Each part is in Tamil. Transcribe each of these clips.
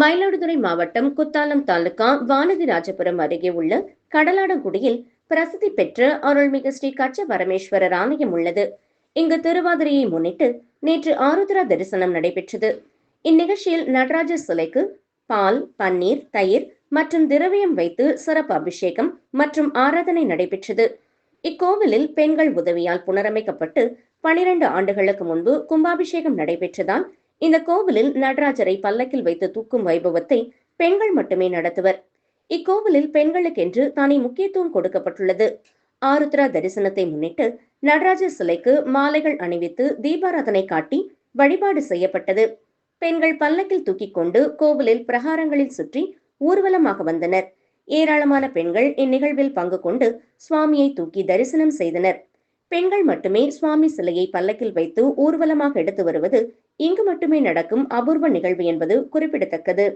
மயிலாடுதுறை மாவட்டம் குத்தாலம் தாலுகா வானதிராஜபுரம் அருகே உள்ள கடலாடங்குடியில் பிரசித்தி பெற்ற அருள்மிகு ஸ்ரீ கச்ச பரமேஸ்வரர் ஆலயம் உள்ளது. இங்கு திருவாதிரையை முன்னிட்டு நேற்று ஆருத்ரா தரிசனம் நடைபெற்றது. இந்நிகழ்ச்சியில் நடராஜர் சிலைக்கு பால் பன்னீர் தயிர் மற்றும் திரவியம் வைத்து சிறப்பு அபிஷேகம் மற்றும் ஆராதனை நடைபெற்றது. இக்கோவிலில் பெண்கள் உதவியால் புனரமைக்கப்பட்டு பனிரெண்டு ஆண்டுகளுக்கு முன்பு கும்பாபிஷேகம் நடைபெற்றதால் இந்த கோவிலில் நடராஜரை பல்லக்கில் வைத்து தூக்கும் வைபவத்தை பெண்கள் மட்டுமே நடத்துவர். இக்கோவிலில் பெண்களுக்கென்று தனி முக்கியத்துவம் கொடுக்கப்பட்டுள்ளது. ஆருத்ரா தரிசனத்தை முன்னிட்டு நடராஜர் சிலைக்கு மாலைகள் அணிவித்து தீபாராதனை காட்டி வழிபாடு செய்யப்பட்டது. பெண்கள் பல்லக்கில் தூக்கிக் கொண்டு கோவிலில் பிரகாரங்களில் சுற்றி ஊர்வலமாக வந்தனர். ஏராளமான பெண்கள் இந்நிகழ்வில் பங்கு கொண்டு சுவாமியை தூக்கி தரிசனம் செய்தனர். பெண்கள் மட்டுமே சுவாமி சிலையை பல்லக்கில் வைத்து ஊர்வலமாக எடுத்து வருவது இங்கு மட்டுமே நடக்கும் அபூர்வ நிகழ்வு என்பது குறிப்பிடத்தக்கது.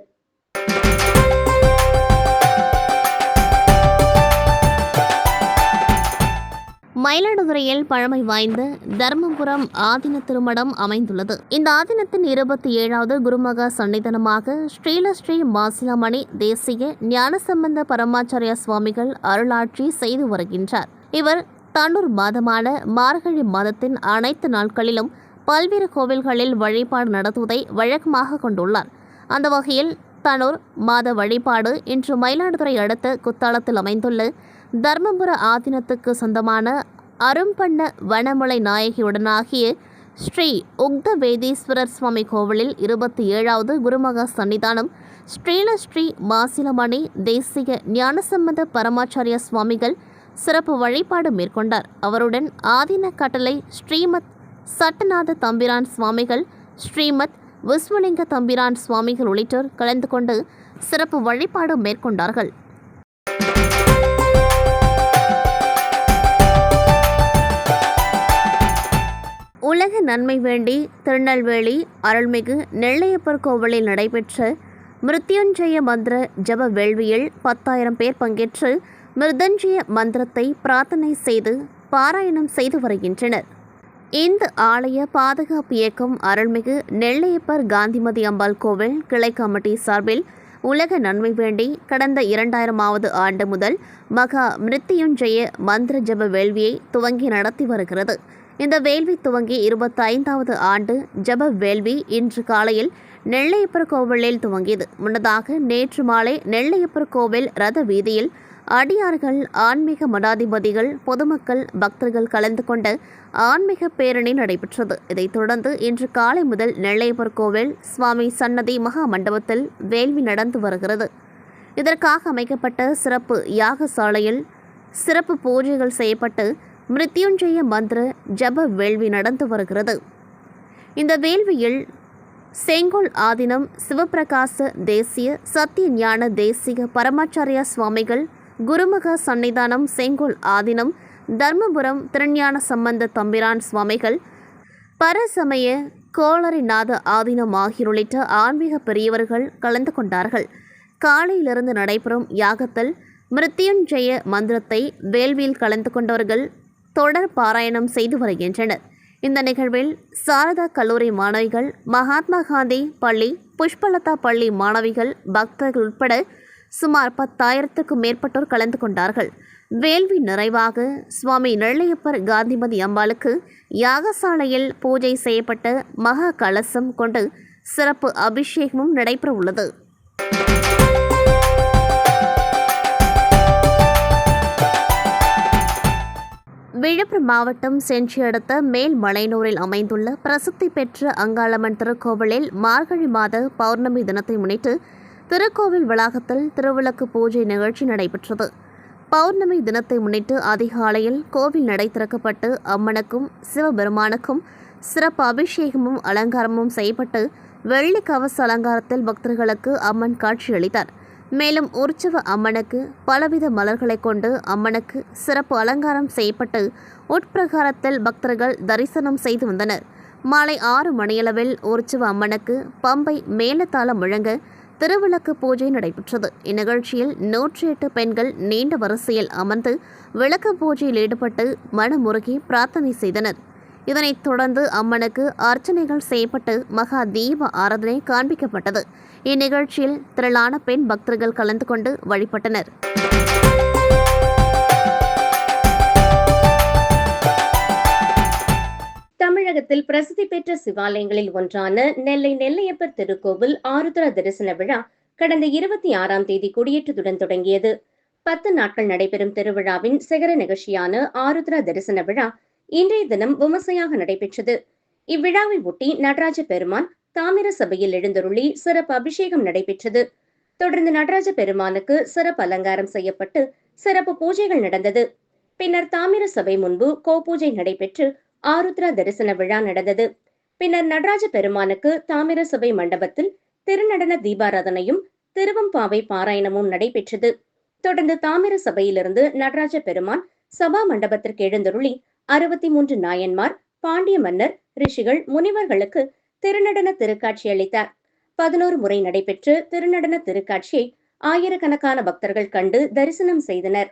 மயிலாடுதுறையில் பழமை வாய்ந்த தர்மபுரம் ஆதின திருமடம் அமைந்துள்ளது. இந்த ஆதீனத்தின் இருபத்தி ஏழாவது குருமகா சன்னிதனமாக ஸ்ரீலஸ்ரீ மாசிலாமணி தேசிய ஞானசம்பந்த பரமாச்சாரிய சுவாமிகள் அருளாட்சி செய்து வருகின்றார். இவர் தன்னூர் மாதமான மார்கழி மாதத்தின் அனைத்து நாட்களிலும் பல்வேறு கோவில்களில் வழிபாடு நடத்துவதை வழக்கமாக கொண்டுள்ளார். அந்த வகையில் தனூர் மாத வழிபாடு இன்று மயிலாடுதுறை அடுத்த குத்தாலத்தில் அமைந்துள்ள தர்மபுர ஆதீனத்துக்கு சொந்தமான அரும்பண்ண வனமலை நாயகியுடனாகிய ஸ்ரீ உக்த வேதீஸ்வரர் சுவாமி கோவிலில் இருபத்தி ஏழாவது குருமகா சன்னிதானம் ஸ்ரீலஸ்ரீ மாசிலமணி தேசிய ஞானசம்பந்த பரமாச்சாரிய சுவாமிகள் சிறப்பு வழிபாடு மேற்கொண்டார். அவருடன் ஆதீன கட்டளை ஸ்ரீமத் சட்டநாத தம்பிரான் சுவாமிகள் ஸ்ரீமத் விஸ்வலிங்க தம்பிரான் சுவாமிகள் உள்ளிட்டோர் கலந்து கொண்டு சிறப்பு வழிபாடு மேற்கொண்டார்கள். உலக நன்மை வேண்டி திருநெல்வேலி அருள்மிகு நெல்லையப்பர் கோவிலில் நடைபெற்ற மிருத்யுஞ்சய மந்திர ஜப வேள்வியில் பத்தாயிரம் பேர் பங்கேற்று மிருதஞ்சய மந்திரத்தை பிரார்த்தனை செய்து பாராயணம் செய்து வருகின்றனர். இந்த ஆலய பாதுகாப்பு இயக்கம் அருள்மிகு நெல்லையப்பர் காந்திமதி அம்பாள் கோவில் கிளை கமிட்டி சார்பில் உலக நன்மை வேண்டி கடந்த இரண்டாயிரமாவது ஆண்டு முதல் மகா மிருத்தியுஞ்சய மந்திர ஜப வேள்வியை துவங்கி நடத்தி வருகிறது. இந்த வேள்வி துவங்கி இருபத்தைந்தாவது ஆண்டு ஜப வேள்வி இன்று காலையில் நெல்லையப்பர் கோவிலில் துவங்கியது. முன்னதாக நேற்று மாலை நெல்லையப்பர் கோவில் ரத வீதியில் அடியார்கள் ஆன்மீக மடாதிபதிகள் பொதுமக்கள் பக்தர்கள் கலந்து கொண்ட ஆன்மீக பேரணி நடைபெற்றது. இதைத் தொடர்ந்து இன்று காலை முதல் நெல்லையப்பர் கோவில் சுவாமி சன்னதி மகா மண்டபத்தில் வேள்வி நடந்து வருகிறது. இதற்காக அமைக்கப்பட்ட சிறப்பு யாகசாலையில் சிறப்பு பூஜைகள் செய்யப்பட்டு மிருத்யுஞ்சய மந்திர ஜப வேள்வி நடந்து வருகிறது. இந்த வேள்வியில் செங்கோல் ஆதீனம் சிவபிரகாச தேசிய சத்திய ஞான தேசிக பரமாச்சாரியா சுவாமிகள் குருமுக சன்னிதானம் செங்கோல் ஆதீனம் தர்மபுரம் திருஞான சம்பந்த தம்பிரான் சுவாமிகள் பரசமய கோளரிநாத ஆதீனம் ஆகியோர் உள்ளிட்ட ஆன்மீக பெரியவர்கள் கலந்து கொண்டார்கள். காலையிலிருந்து நடைபெறும் யாகத்தில் மிருத்யுஞ்சய மந்திரத்தை வேள்வியில் கலந்து கொண்டவர்கள் தொடர் பாராயணம் செய்து வருகின்றனர். இந்த நிகழ்வில் சாரதா கல்லூரி மாணவிகள் மகாத்மா காந்தி பள்ளி புஷ்பலதா பள்ளி மாணவிகள் பக்தர்கள் உட்பட சுமார் பத்தாயிரத்துக்கும் மேற்பட்டோர் கலந்து கொண்டார்கள். வேள்வி நிறைவாக சுவாமி நெல்லையப்பர் காந்திமதி அம்பாளுக்கு யாகசாலையில் பூஜை செய்யப்பட்ட மகா கலசம் கொண்டு சிறப்பு அபிஷேகமும் நடைபெற உள்ளது. விழுப்புரம் மாவட்டம் செஞ்சி அடுத்த மேல்மலையனூரில் அமைந்துள்ள பிரசித்தி பெற்ற அங்காளம்மன் திருக்கோவிலில் மார்கழி மாத பௌர்ணமி தினத்தை முன்னிட்டு திருக்கோவில் வளாகத்தில் திருவிளக்கு பூஜை நிகழ்ச்சி நடைபெற்றது. பௌர்ணமி தினத்தை முன்னிட்டு அதிகாலையில் கோவில் நடை திறக்கப்பட்டு அம்மனுக்கும் சிவபெருமானுக்கும் சிறப்பு அபிஷேகமும் அலங்காரமும் செய்யப்பட்டு வெள்ளி கவச அலங்காரத்தில் பக்தர்களுக்கு அம்மன் காட்சியளித்தார். மேலும் உற்சவ அம்மனுக்கு பலவித மலர்களை கொண்டு அம்மனுக்கு சிறப்பு அலங்காரம் செய்யப்பட்டு உட்பிரகாரத்தில் பக்தர்கள் தரிசனம் செய்து வந்தனர். மாலை ஆறு மணியளவில் உற்சவ அம்மனுக்கு பம்பை மேலத்தாளம் முழங்க திருவிளக்கு பூஜை நடைபெற்றது. இந்நிகழ்ச்சியில் நூற்றி எட்டு பெண்கள் நீண்ட வரிசையில் அமர்ந்து விளக்கு பூஜையில் ஈடுபட்டு மனமுருகி பிரார்த்தனை செய்தனர். இதனைத் தொடர்ந்து அம்மனுக்கு அர்ச்சனைகள் செய்யப்பட்டு மகா தீப ஆராதனை காண்பிக்கப்பட்டது. இந்நிகழ்ச்சியில் திரளான பெண் பக்தர்கள் கலந்து கொண்டு வழிபட்டனர். தமிழகத்தில் பிரசித்தி பெற்ற சிவாலயங்களில் ஒன்றான நெல்லை நெல்லையப்பர் திருக்கோவில் ஆருத்ரா தரிசன விழா கடந்த இருபத்தி ஆறாம் தேதி கொடியேற்றத்துடன் தொடங்கியது. பத்து நாட்கள் நடைபெறும் திருவிழாவின் சிகர நிகழ்ச்சியான ஆருத்ரா தரிசன விழா இன்றைய தினம் விமர்சையாக நடைபெற்றது. இவ்விழாவை ஒட்டி நடராஜ பெருமான் தாமிர சபையில் எழுந்தருளி சிறப்பு அபிஷேகம் நடைபெற்றது. தொடர்ந்து நடராஜ பெருமானுக்கு சிறப்பு அலங்காரம் செய்யப்பட்டு சிறப்பு பூஜைகள் நடந்தது. பின்னர் தாமிர சபை முன்பு கோபூஜை நடைபெற்று ஆருத்ரா தரிசன விழா நடந்தது. பின்னர் நடராஜ பெருமானுக்கு தாமிர சபை மண்டபத்தில் திருநடன தீபாராதனையும் திருவம்பாவை பாராயணமும் நடைபெற்றது. தொடர்ந்து தாமிர சபையிலிருந்து நடராஜ பெருமான் சபா மண்டபத்திற்கு எழுந்தருளி அறுபத்தி மூன்று நாயன்மார் பாண்டிய மன்னர் ரிஷிகள் முனிவர்களுக்கு திருநடன திருக்காட்சி அளித்தார். பதினோரு முறை நடைபெற்று திருநடன திருக்காட்சியை ஆயிரக்கணக்கான பக்தர்கள் கண்டு தரிசனம் செய்தனர்.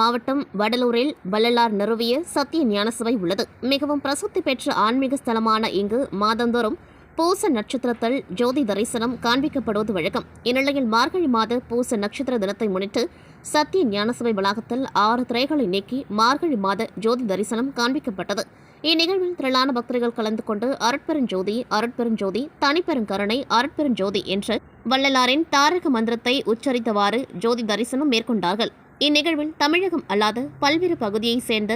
மாவட்டம் வடலூரில் வள்ளலார் நிறுவிய சத்திய ஞானசபை உள்ளது. மிகவும் பிரசித்தி பெற்ற ஆன்மீக ஸ்தலமான இங்கு மாதந்தோறும் பூச நட்சத்திரத்தில் ஜோதி தரிசனம் காண்பிக்கப்படுவது வழக்கம். இந்நிலையில் மார்கழி மாத பூச நட்சத்திர தினத்தை முன்னிட்டு சத்திய ஞானசபை வளாகத்தில் ஆறு திரைகளை நீக்கி மார்கழி மாத ஜோதி தரிசனம் காண்பிக்கப்பட்டது. இந்நிகழ்வில் திரளான பக்தர்கள் கலந்து கொண்டு அருட்பெருஞ்சோதி அருட்பெருஞ்சோதி தனிப்பெருங்கருணை அருட்பெருஞ்சோதி என்ற வள்ளலாரின் தாரக மந்திரத்தை உச்சரித்தவாறு ஜோதி தரிசனம் மேற்கொண்டார்கள். இந்நிகழ்வில் தமிழகம் அல்லாத பல்வேறு பகுதியைச் சேர்ந்த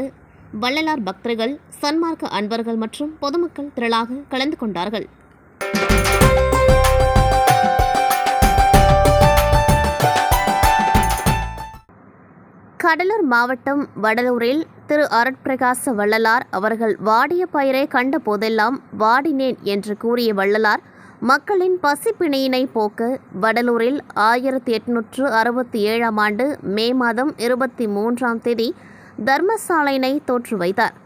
வள்ளலார் பக்தர்கள் சன்மார்க்க அன்பர்கள் மற்றும் பொதுமக்கள் திரளாக கலந்து கொண்டார்கள். கடலூர் மாவட்டம் வடலூரில் திரு. அருட்பிரகாச வள்ளலார் அவர்கள் வாடிய பயிரை கண்ட போதெல்லாம் வாடினேன் என்று கூறிய வள்ளலார் மக்களின் பசிப்பிணியினை போக்க வடலூரில் ஆயிரத்தி எட்நூற்று அறுபத்தி ஏழாம் ஆண்டு மே மாதம் இருபத்தி மூன்றாம் தேதி தர்மசாலையினை தோற்று வைத்தார்.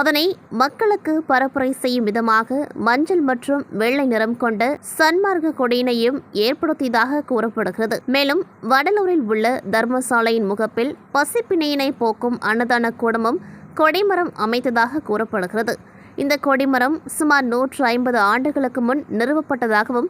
அதனை மக்களுக்கு பரப்புரை செய்யும் விதமாக மஞ்சள் மற்றும் வெள்ளை நிறம் கொண்ட சன்மார்க்க கொடியினையும் ஏற்படுத்தியதாக கூறப்படுகிறது. மேலும் வடலூரில் உள்ள தர்மசாலையின் முகப்பில் பசிப்பிணையினை போக்கும் அன்னதான கூடமும் கொடைமரம் அமைத்ததாக கூறப்படுகிறது. இந்த கொடிமரம் சுமார் நூற்று ஐம்பது ஆண்டுகளுக்கு முன் நிறுவப்பட்டதாகவும்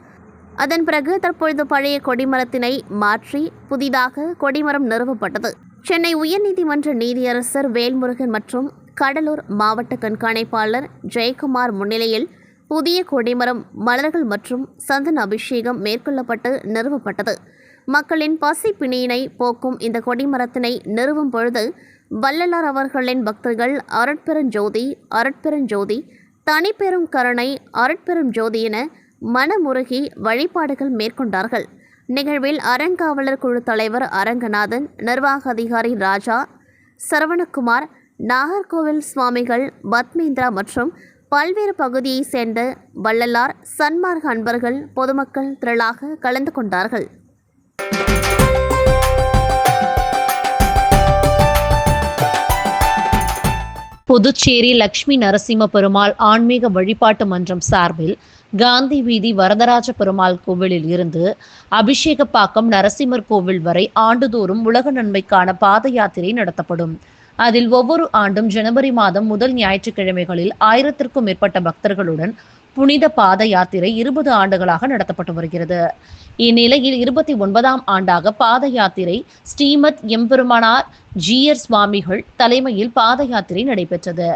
அதன் பிறகு தற்பொழுது பழைய கொடிமரத்தினை மாற்றி புதிதாக கொடிமரம் நிறுவப்பட்டது. சென்னை உயர்நீதிமன்ற நீதியரசர் வேல்முருகன் மற்றும் கடலூர் மாவட்ட கண்காணிப்பாளர் ஜெயக்குமார் முன்னிலையில் புதிய கொடிமரம் மலர்கள் மற்றும் சந்தன அபிஷேகம் மேற்கொள்ளப்பட்டு நிறுவப்பட்டது. மக்களின் பசி பிணியினை போக்கும் இந்த கொடிமரத்தினை நிறுவும் பொழுது வள்ளலார் அவர்களின் பக்தர்கள் அரட்பெருஞ்சோதி அரட்பெருஞ்சோதி தனிப்பெரும் கருணை அரட்பெரும் ஜோதி என மனமுருகி வழிபாடுகள் மேற்கொண்டார்கள். நிகழ்வில் அறங்காவலர் குழு தலைவர் அரங்கநாதன் நிர்வாக அதிகாரி ராஜா சரவணகுமார் நாகர்கோவில் சுவாமிகள் பத்மேந்திரா மற்றும் பல்வேறு பகுதியைச் சேர்ந்த வள்ளலார் சன்மார்க அன்பர்கள் பொதுமக்கள் திரளாக கலந்து கொண்டார்கள். புதுச்சேரி லக்ஷ்மி நரசிம்ம பெருமாள் ஆன்மீக வழிபாட்டு மன்றம் சார்பில் காந்தி வீதி வரதராஜ பெருமாள் கோவிலில் இருந்து அபிஷேகப்பாக்கம் நரசிம்மர் கோவில் வரை ஆண்டுதோறும் உலக நன்மைக்கான பாத யாத்திரை நடத்தப்படும். அதில் ஒவ்வொரு ஆண்டும் ஜனவரி மாதம் முதல் ஞாயிற்றுக்கிழமைகளில் ஆயிரத்திற்கும் மேற்பட்ட பக்தர்களுடன் புனித பாத யாத்திரை இருபது ஆண்டுகளாக நடத்தப்பட்டு வருகிறது. இந்நிலையில் இருபத்தி ஒன்பதாம் ஆண்டாக பாத யாத்திரை ஸ்ரீமத் எம்பெருமானார் ஜியர் சுவாமிகள் தலைமையில் பாத யாத்திரை நடைபெற்றது.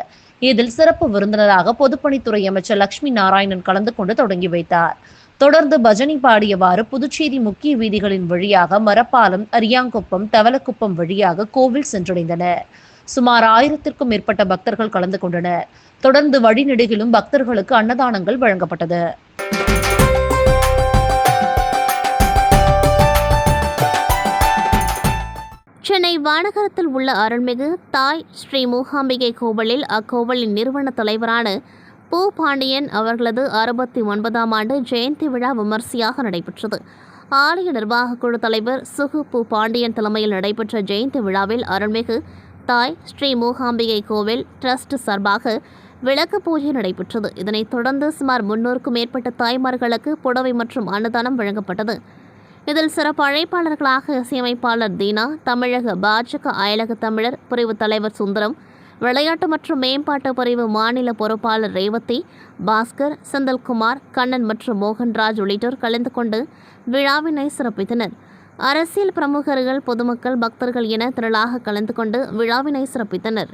இதில் சிறப்பு விருந்தினராக பொதுப்பணித்துறை அமைச்சர் லட்சுமி நாராயணன் கலந்து கொண்டு தொடங்கி வைத்தார். தொடர்ந்து பஜனை பாடியவாறு புதுச்சேரி முக்கிய வீதிகளின் வழியாக மரப்பாலம் அரியாங்குப்பம் தவலக்குப்பம் வழியாக கோவில் சென்றடைந்தனர். சுமார் ஆயிரத்திற்கும் மேற்பட்ட பக்தர்கள் கலந்து கொண்டனர். தொடர்ந்து வழிநெடுகிலும் பக்தர்களுக்கு அன்னதானங்கள் வழங்கப்பட்டது. சென்னை வானகரத்தில் உள்ள அருள்மிகு தாய் ஸ்ரீ மூகாம்பிகை கோவிலில் அக்கோவிலின் நிறுவன தலைவரான பூ பாண்டியன் அவர்களது அறுபத்தி ஒன்பதாம் ஆண்டு ஜெயந்தி விழா விமர்சையாக நடைபெற்றது. ஆலய நிர்வாகக் குழு தலைவர் சுகு பூ பாண்டியன் தலைமையில் நடைபெற்ற ஜெயந்தி விழாவில் அருள்மிகு தாய் ஸ்ரீ மூகாம்பிகை கோவில் ட்ரஸ்ட் சார்பாக விளக்கு பூஜை நடைபெற்றது. இதனைத் தொடர்ந்து சுமார் முன்னூறுக்கும் மேற்பட்ட தாய்மார்களுக்கு புடவை மற்றும் அன்னதானம் வழங்கப்பட்டது. இதில் சிறப்பு அழைப்பாளர்களாக இசையமைப்பாளர் தீனா தமிழக பாஜக அயலக தமிழர் பிரிவு தலைவர் சுந்தரம் விளையாட்டு மற்றும் மேம்பாட்டு பிரிவு மாநில பொறுப்பாளர் ரேவதி பாஸ்கர் செந்தில்குமார் கண்ணன் மற்றும் மோகன்ராஜ் உள்ளிட்டோர் கலந்து கொண்டு விழாவினை சிறப்பித்தனர். அரசியல் பிரமுகர்கள் பொதுமக்கள் பக்தர்கள் என திரளாக கலந்து கொண்டு விழாவினை சிறப்பித்தனர்.